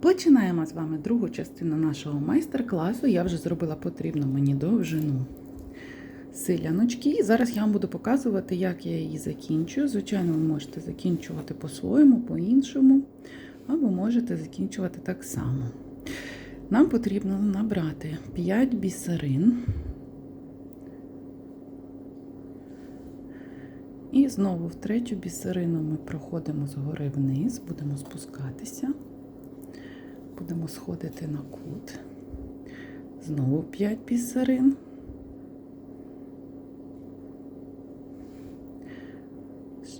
Починаємо з вами другу частину нашого майстер-класу. Я вже зробила потрібну мені довжину силяночки. І зараз я вам буду показувати, як я її закінчую. Звичайно, ви можете закінчувати по-своєму, по-іншому, або можете закінчувати так само. Нам потрібно набрати 5 бісерин. І знову в третю бісерину ми проходимо згори вниз, будемо спускатися, будемо сходити на кут. Знову 5 бісерин.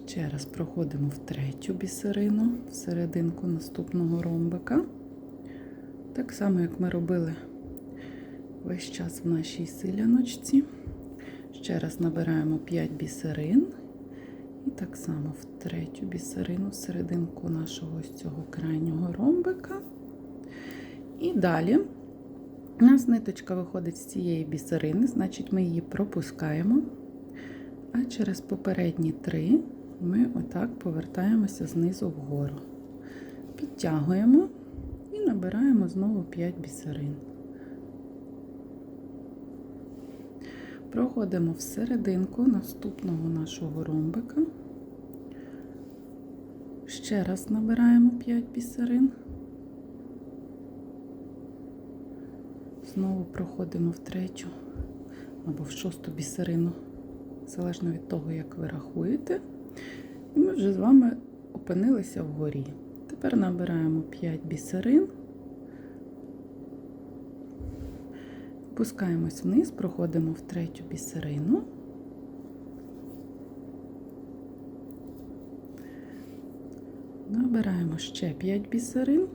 Ще раз проходимо в третю бісерину, в наступного ромбика. Так само, як ми робили весь час в нашій силяночці. Ще раз набираємо 5 бісерин. І так само в третю бісерину, в серединку нашого ось цього крайнього ромбика. І далі у нас ниточка виходить з цієї бісерини, значить ми її пропускаємо. А через попередні три ми отак повертаємося знизу вгору. Підтягуємо і набираємо знову 5 бісерин. Проходимо в наступного нашого ромбика. Ще раз набираємо 5 бісерин. Знову проходимо в третю або в шосту бісерину, залежно від того, як ви рахуєте. І ми вже з вами опинилися вгорі. Тепер набираємо 5 бісерин. Спускаємось вниз, проходимо в третю бісерину. Набираємо ще 5 бісерин.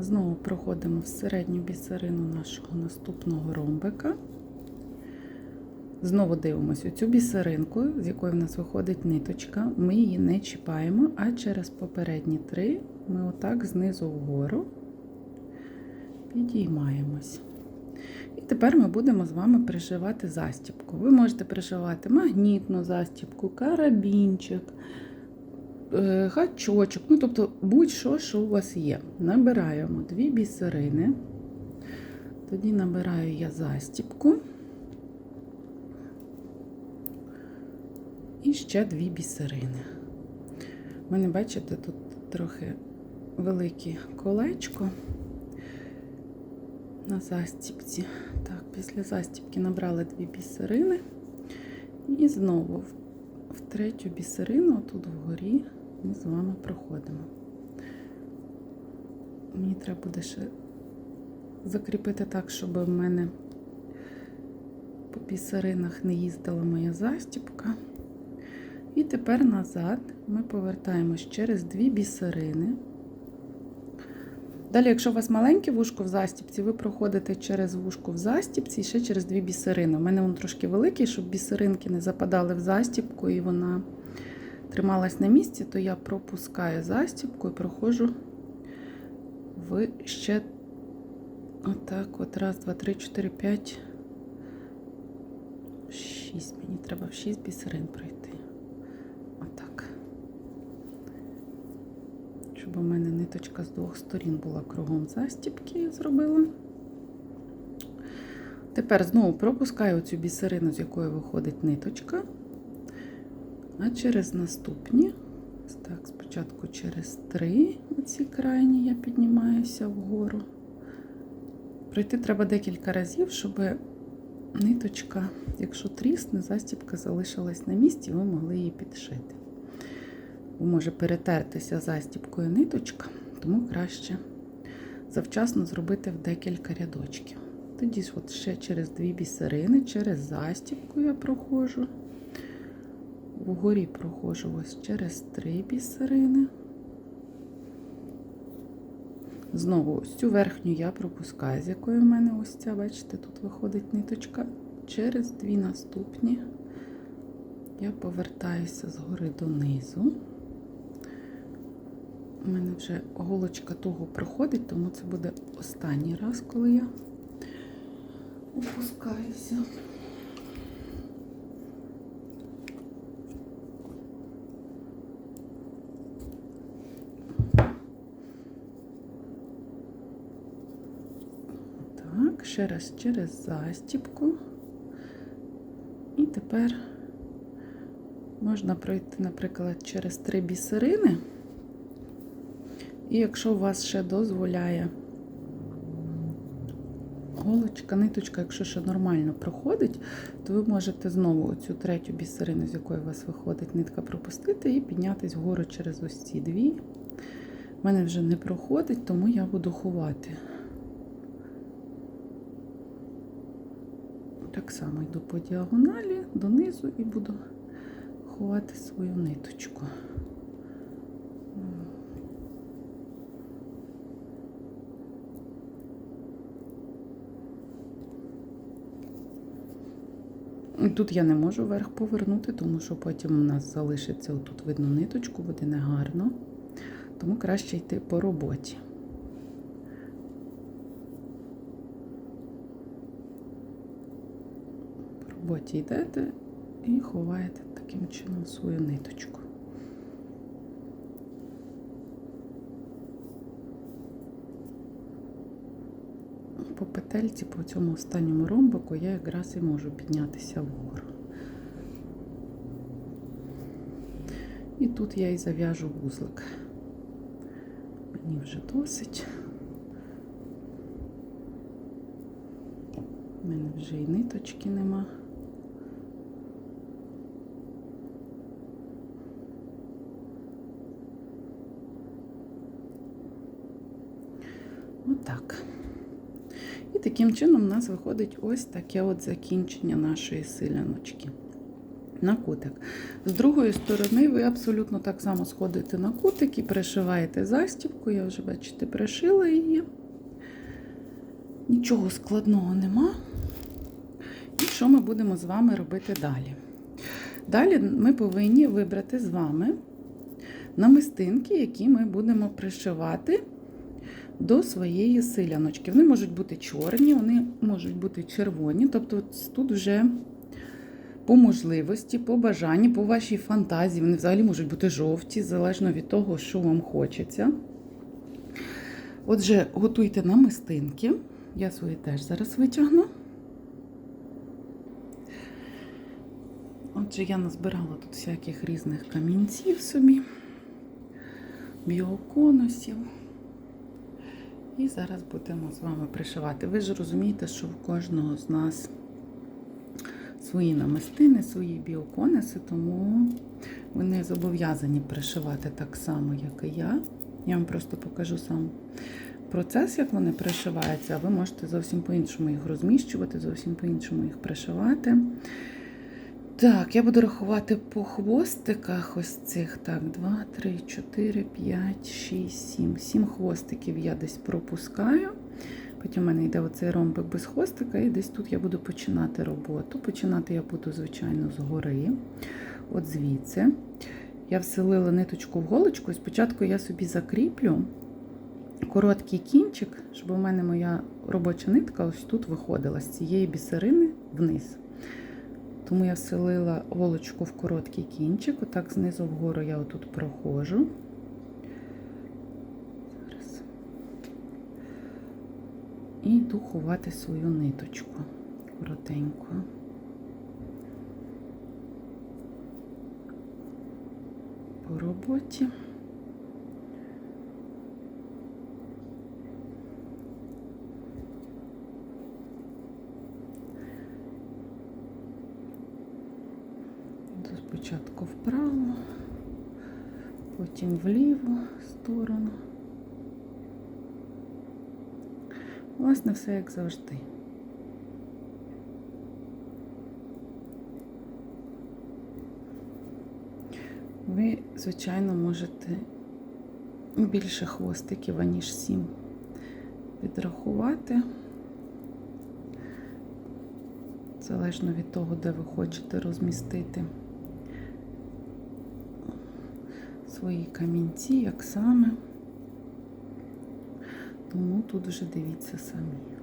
Знову проходимо в середню бісерину нашого наступного ромбика. Знову дивимося цю бісеринку, з якої в нас виходить ниточка. Ми її не чіпаємо, а через попередні три ми отак знизу вгору підіймаємось. І тепер ми будемо з вами пришивати застібку. Ви можете пришивати магнітну застібку, карабінчик, гачочок, ну тобто будь-що, що у вас є. Набираємо дві бісерини, тоді набираю я застібку. І ще дві бісерини. У мене, бачите, тут трохи велике колечко на застіпці. Так, після застіпки набрали дві бісерини. І знову в третю бісерину, тут вгорі, ми з вами проходимо. Мені треба буде ще закріпити так, щоб в мене по бісеринах не їздила моя застіпка. І тепер назад ми повертаємось через дві бісерини. Далі, якщо у вас маленьке вушко в застіпці, ви проходите через вушко в застіпці і ще через дві бісерини. У мене воно трошки великий, щоб бісеринки не западали в застіпку і вона трималась на місці, то я пропускаю застіпку і проходжу в ще отак от раз, два, три, чотири, п'ять, шість. Мені треба в шість бісерин пройти. Отак. Щоб у мене ниточка з двох сторін була кругом застіпки, я зробила. Тепер знову пропускаю цю бісерину, з якої виходить ниточка. А через наступні, так, спочатку через три, оці крайні я піднімаюся вгору. Пройти треба декілька разів, щоб ниточка, якщо трісне, застібка залишилась на місці, ви могли її підшити. Може перетертися застібкою ниточка, тому краще завчасно зробити в декілька рядочків. Тоді от ще через дві бісерини, через застібку я проходжу. Вгорі проходжу ось через три бісерини. Знову ось цю верхню я пропускаю, з якої в мене ось ця, бачите, тут виходить ниточка. Через дві наступні я повертаюся згори донизу. У мене вже голочка туго проходить, тому це буде останній раз, коли я опускаюся. Так, ще раз через застіпку. І тепер можна пройти, наприклад, через три бісерини. І якщо у вас ще дозволяє голочка, ниточка, якщо ще нормально проходить, то ви можете знову цю третю бісерину, з якої у вас виходить нитка, пропустити і піднятись вгору через ось ці дві. У мене вже не проходить, тому я буду ховати. Так само йду по діагоналі донизу і буду ховати свою ниточку. Тут я не можу вверх повернути, тому що потім у нас залишиться отут видно ниточку, буде негарно. Тому краще йти по роботі. По роботі йдете і ховаєте таким чином свою ниточку. По петельці, по цьому останньому ромбику я якраз і можу піднятися вгору. І тут я і зав'яжу вузлик. Мені вже досить. У мене вже і ниточки нема. Отак. І таким чином у нас виходить ось таке от закінчення нашої силяночки на кутик. З другої сторони, ви абсолютно так само сходите на кутик і пришиваєте застібку. Я вже, бачите, пришила її. Нічого складного нема. І що ми будемо з вами робити далі? Далі ми повинні вибрати з вами намистинки, які ми будемо пришивати до своєї силяночки. Вони можуть бути чорні, вони можуть бути червоні. Тобто тут вже по можливості, по бажанні, по вашій фантазії, вони взагалі можуть бути жовті, залежно від того, що вам хочеться. Отже, готуйте намистинки. Я свої теж зараз витягну. Отже, я назбирала тут всяких різних камінців собі, біоконусів. І зараз будемо з вами пришивати. Ви ж розумієте, що в кожного з нас свої намистини, свої біоконеси, тому ви не зобов'язані пришивати так само, як і я. Я вам просто покажу сам процес, як вони пришиваються, а ви можете зовсім по-іншому їх розміщувати, зовсім по-іншому їх пришивати. Так, я буду рахувати по хвостиках ось цих. Так, 2, 3, 4, 5, 6, 7. 7 хвостиків я десь пропускаю. Потім у мене йде оцей ромбик без хвостика, і десь тут я буду починати роботу. Починати я буду, звичайно, згори. От звідси. Я вселила ниточку в голочку, і спочатку я собі закріплю короткий кінчик, щоб у мене моя робоча нитка ось тут виходила з цієї бісерини вниз. Тому я вселила голочку в короткий кінчик, отак знизу вгору я отут проходжу. Зараз. І йду ховати свою ниточку коротеньку. По роботі. Спочатку вправо, потім вліву сторону. Власне, все як завжди. Ви, звичайно, можете більше хвостиків, аніж сім відрахувати. Залежно від того, де ви хочете розмістити свої камінці, як саме. Тому тут вже дивіться самі.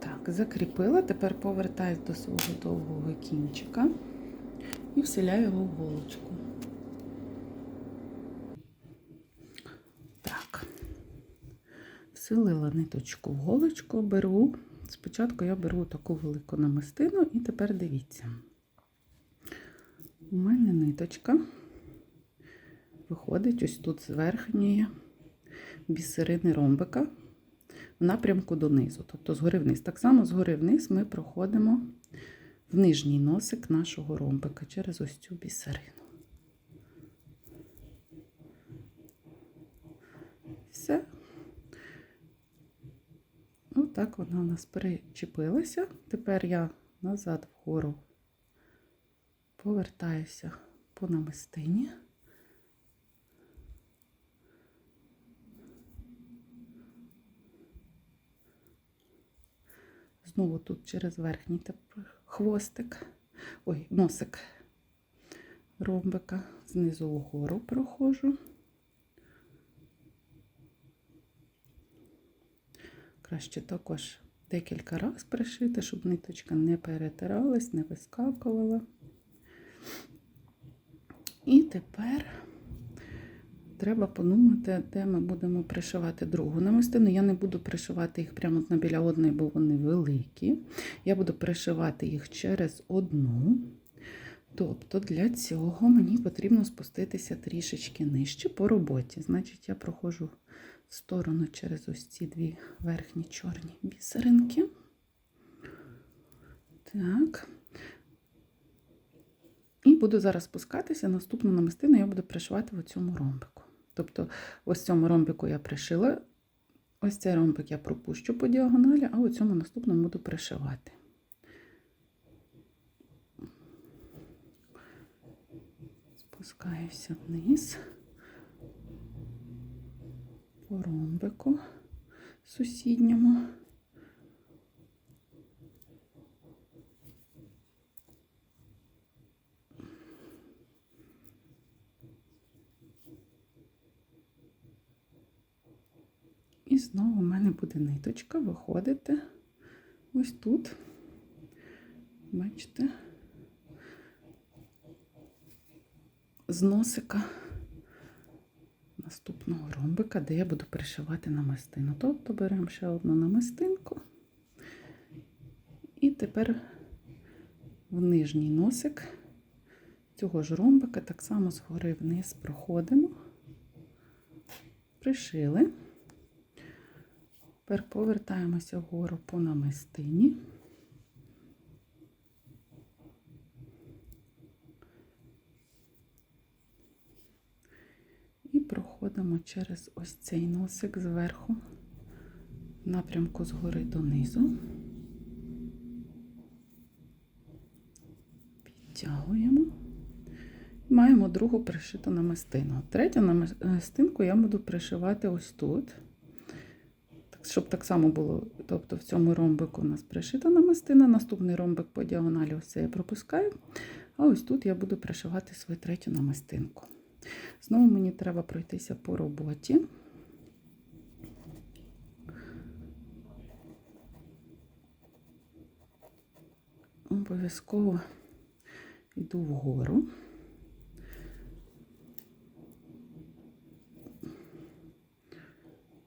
Так, закріпила, тепер повертаюсь до свого довгого кінчика і вселяю його в голочку. Так, вселила ниточку в голочку, беру. Спочатку я беру таку велику намистину, і тепер дивіться. У мене ниточка виходить ось тут з верхньої бісерини ромбика в напрямку донизу, тобто згори вниз. Так само згори вниз ми проходимо в нижній носик нашого ромбика через ось цю бісерину. Все. Отак вона у нас перечепилася. Тепер я назад вгору повертаюся по намистині. Знову тут через верхній хвостик, ой, носик ромбика, знизу вгору проходжу. Краще також декілька разів пришити, щоб ниточка не перетиралась, не вискакувала. І тепер треба подумати, де ми будемо пришивати другу намистину. Я не буду пришивати їх прямо на біля одної, бо вони великі. Я буду пришивати їх через одну. Тобто для цього мені потрібно спуститися трішечки нижче по роботі. Значить, я проходжу в сторону через ось ці дві верхні чорні бісеринки. Так. І буду зараз спускатися. Наступну намистину я буду пришивати в цьому ромбику. Тобто, ось цьому ромбику я пришила, ось цей ромбик я пропущу по діагоналі, а у цьому наступному буду пришивати. Спускаюся вниз по ромбику сусідньому. Знову в мене буде ниточка виходити ось тут. Бачите, з носика наступного ромбика, де я буду пришивати намистину. Тобто беремо ще одну намистинку. І тепер в нижній носик цього ж ромбика так само згори вниз проходимо, пришили. Тепер повертаємося вгору по намистині. І проходимо через ось цей носик зверху, в напрямку згори донизу. Підтягуємо. Маємо другу пришиту намистину. Третю намистинку я буду пришивати ось тут щоб так само було, тобто в цьому ромбику у нас пришита намистина, наступний ромбик по діагоналі це я пропускаю. А ось тут я буду пришивати свою третю намистинку. Знову мені треба пройтися по роботі. Обов'язково йду вгору.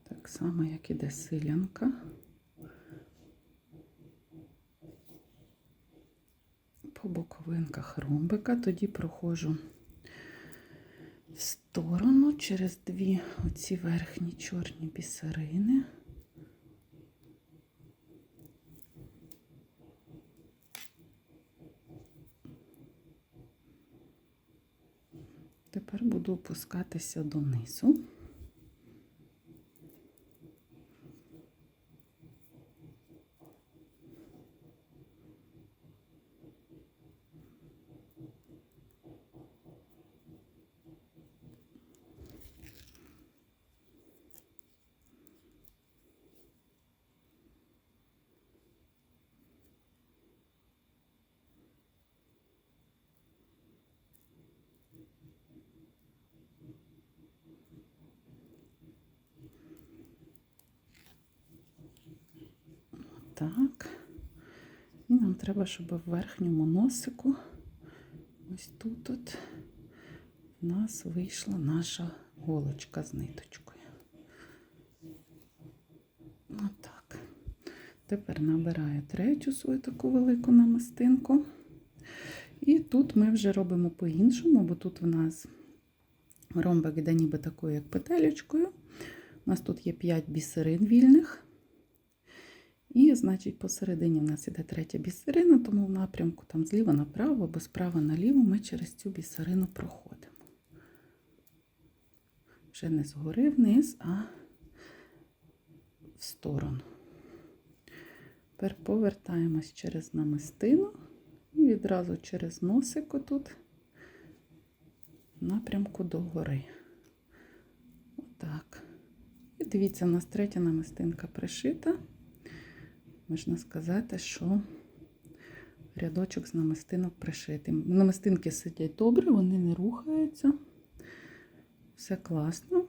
Так само, як іде силянка. По боковинках ромбика, тоді проходжу в сторону через дві оці верхні чорні бісерини. Тепер буду опускатися донизу. Треба, щоб в верхньому носику, ось тут от, в нас вийшла наша голочка з ниточкою. Отак. Тепер набираю третю свою таку велику намистинку. І тут ми вже робимо по-іншому, бо тут в нас ромбик іде ніби такою, як петелечкою. У нас тут є 5 бісерин вільних. І, значить, посередині в нас іде третя бісерина, тому в напрямку там зліва направо або справа наліво ми через цю бісерину проходимо. Вже не згори вниз, а в сторону. Тепер повертаємось через намистину і відразу через носик отут в напрямку до гори. Отак. І дивіться, у нас третя намистинка пришита. Можна сказати, що рядочок з намистинок пришитий. Намистинки сидять добре, вони не рухаються. Все класно.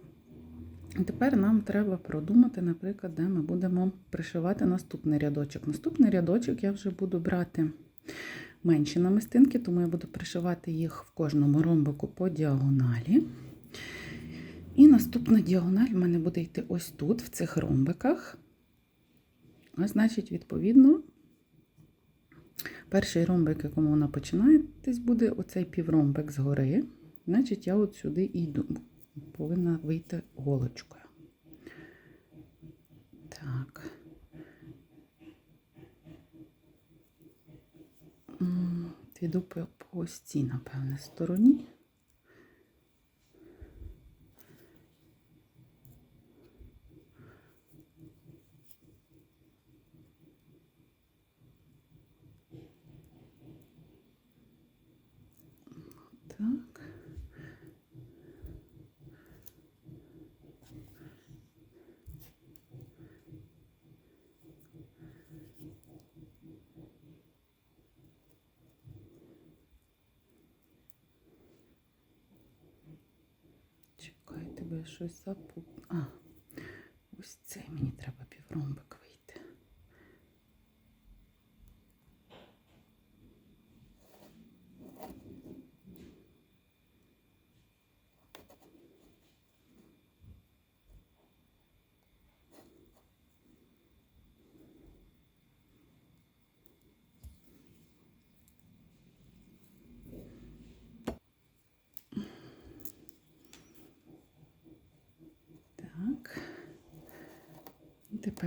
І тепер нам треба продумати, наприклад, де ми будемо пришивати наступний рядочок. Наступний рядочок я вже буду брати менші намистинки, тому я буду пришивати їх в кожному ромбику по діагоналі. І наступна діагональ в мене буде йти ось тут, в цих ромбиках. А значить, відповідно, перший ромбик, якому вона починається, буде оцей півромбик згори. Значить, я от сюди і йду. Повинна вийти голочкою. Так. Піду по ось цій, напевне, стороні. Так. Чекайте, бо я щось запут... А, ось це мені треба півромбик вийти. Так.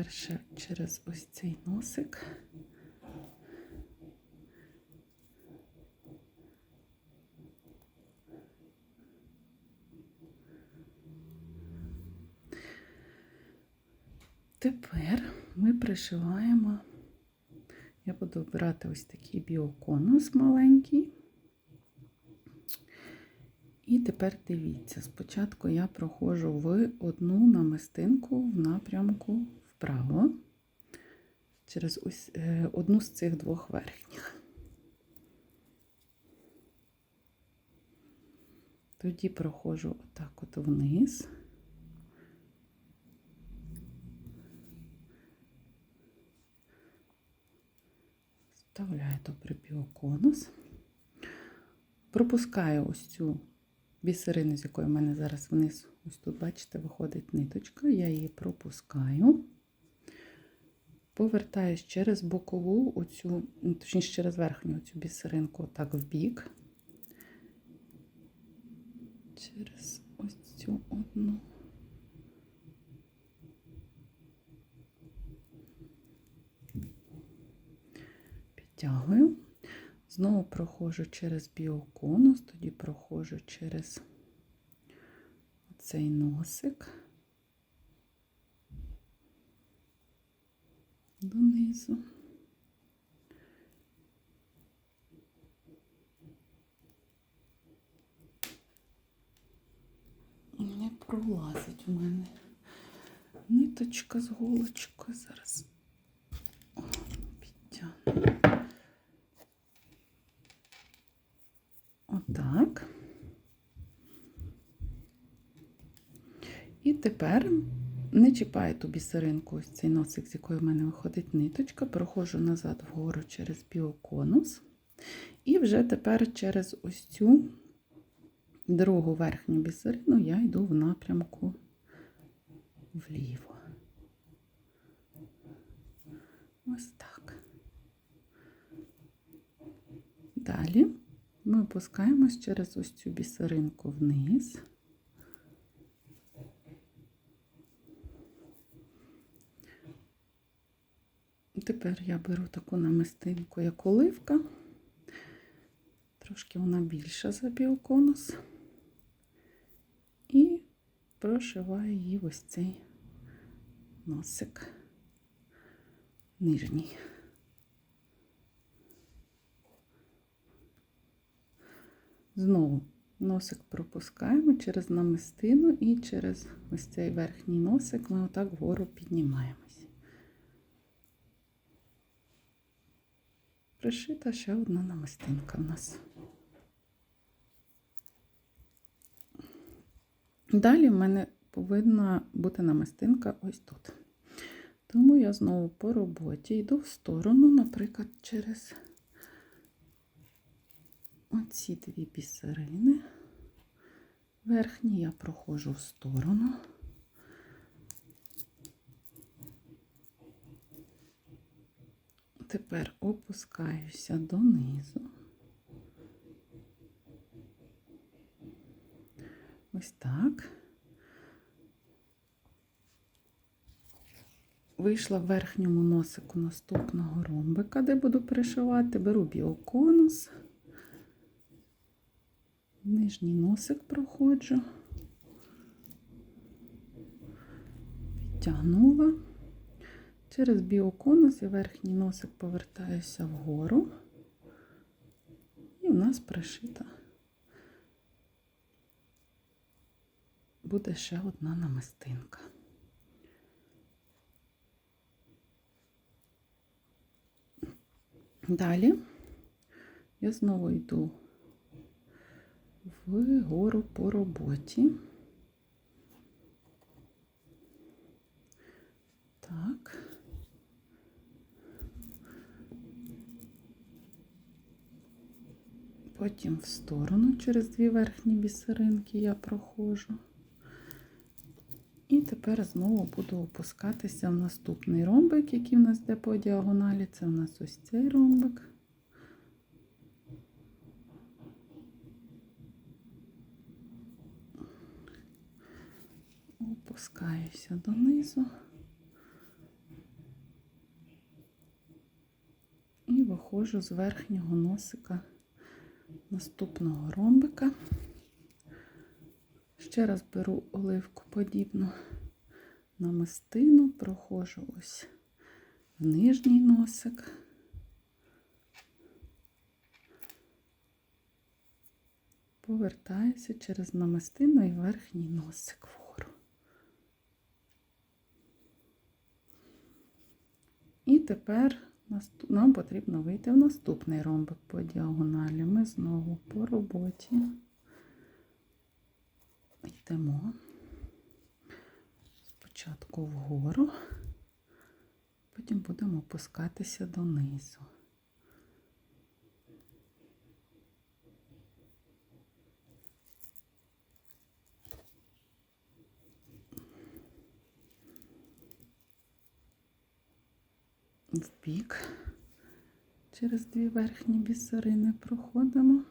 Ще через ось цей носик. Тепер ми пришиваємо, я буду обирати ось такий біоконус маленький. І тепер дивіться, спочатку я проходжу в одну намистинку в напрямку вправо, через ось е, одну з цих двох верхніх. Тоді проходжу отак от вниз. Вставляю добре біоконус. Пропускаю ось цю бісерину, з якої в мене зараз вниз, ось тут, бачите, виходить ниточка, я її пропускаю. Повертаюсь через бокову, оцю, ну, точніше, через верхню оцю бісеринку, отак в бік. Через ось цю одну. Підтягую. Знову проходжу через біоконус, тоді проходжу через цей носик донизу. Не пролазить у мене ниточка з голочкою. Зараз підтягну. Отак. І тепер Не чіпаю ту бісеринку, ось цей носик, з якої в мене виходить ниточка, проходжу назад вгору через біоконус. І вже тепер через ось цю другу верхню бісерину я йду в напрямку вліво. Ось так. Далі ми опускаємось через ось цю бісеринку вниз. Тепер я беру таку намистинку, як оливка. Трошки вона більша за біоконус. І прошиваю її ось цей носик нижній. Знову носик пропускаємо через намистину і через ось цей верхній носик ми отак вгору піднімаємось. Пришита ще одна намистинка в нас. Далі в мене повинна бути намистинка ось тут. Тому я знову по роботі йду в сторону, наприклад, через оці дві бісерини. Верхні я проходжу в сторону. Тепер опускаюся донизу. Ось так. Вийшла в верхньому носику наступного ромбика, де буду пришивати, беру біоконус, нижній носик проходжу, підтягнула. Через біоконус і верхній носик повертаюся вгору, і в нас пришита буде ще одна намистинка. Далі я знову йду вгору по роботі. Так. Потім в сторону через дві верхні бісеринки я проходжу. І тепер знову буду опускатися в наступний ромбик, який в нас йде по діагоналі. Це в нас ось цей ромбик. Опускаюся донизу. І виходжу з верхнього носика наступного ромбика. Ще раз беру оливку подібну намистину, проходжу ось в нижній носик. Повертаюся через намистину і верхній носик вгору. І тепер нам потрібно вийти в наступний ромбик по діагоналі. Ми знову по роботі йдемо спочатку вгору, потім будемо опускатися донизу. В бік через дві верхні бісерини проходимо.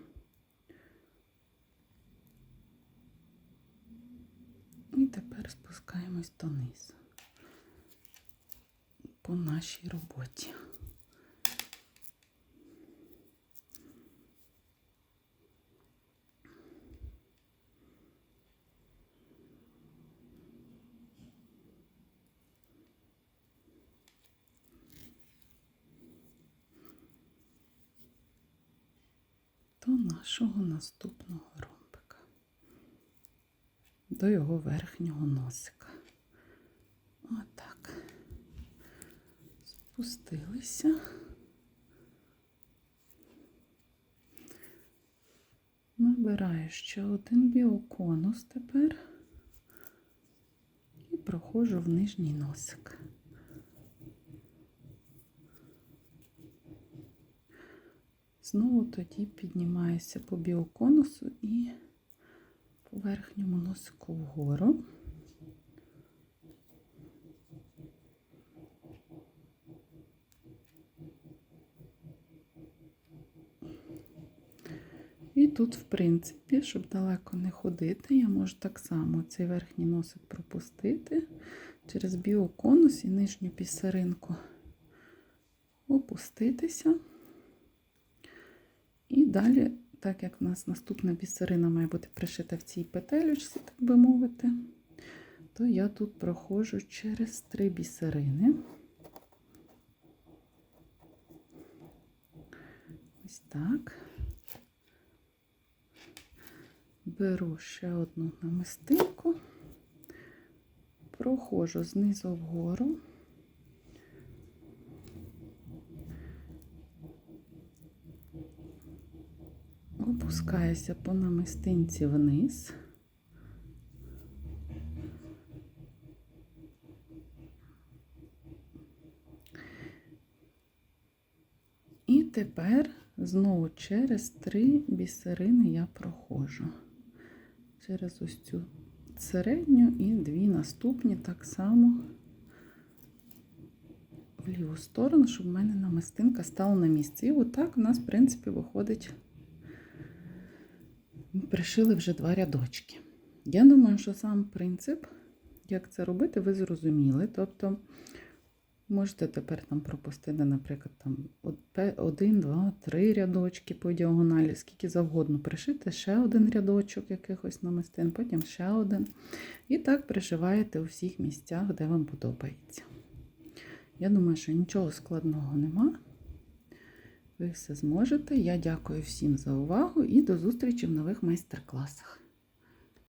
І тепер спускаємось донизу по нашій роботі. До нашого наступного ромбика до його верхнього носика. Отак. Спустилися. Набираю ще один біоконус тепер і проходжу в нижній носик. Знову тоді піднімаюся по біоконусу і по верхньому носику вгору. І тут, в принципі, щоб далеко не ходити, я можу так само цей верхній носик пропустити через біоконус і нижню пісаринку опуститися. І далі, так як в нас наступна бісерина має бути пришита в цій петелючці, так би мовити, то я тут проходжу через три бісерини. Ось так. Беру ще одну намистинку, проходжу знизу вгору. Опускаюся по намистинці вниз. І тепер знову через три бісерини я проходжу. Через ось цю середню і дві наступні так само в ліву сторону, щоб в мене намистинка стала на місці. І отак у нас, в принципі, виходить. Пришили вже два рядочки. Я думаю, що сам принцип, як це робити, ви зрозуміли. Тобто, можете тепер там пропустити, наприклад, там один, два, три рядочки по діагоналі, скільки завгодно пришити, ще один рядочок якихось намистин, потім ще один. І так пришиваєте у всіх місцях, де вам подобається. Я думаю, що нічого складного нема. Ви все зможете. Я дякую всім за увагу і до зустрічі в нових майстер-класах.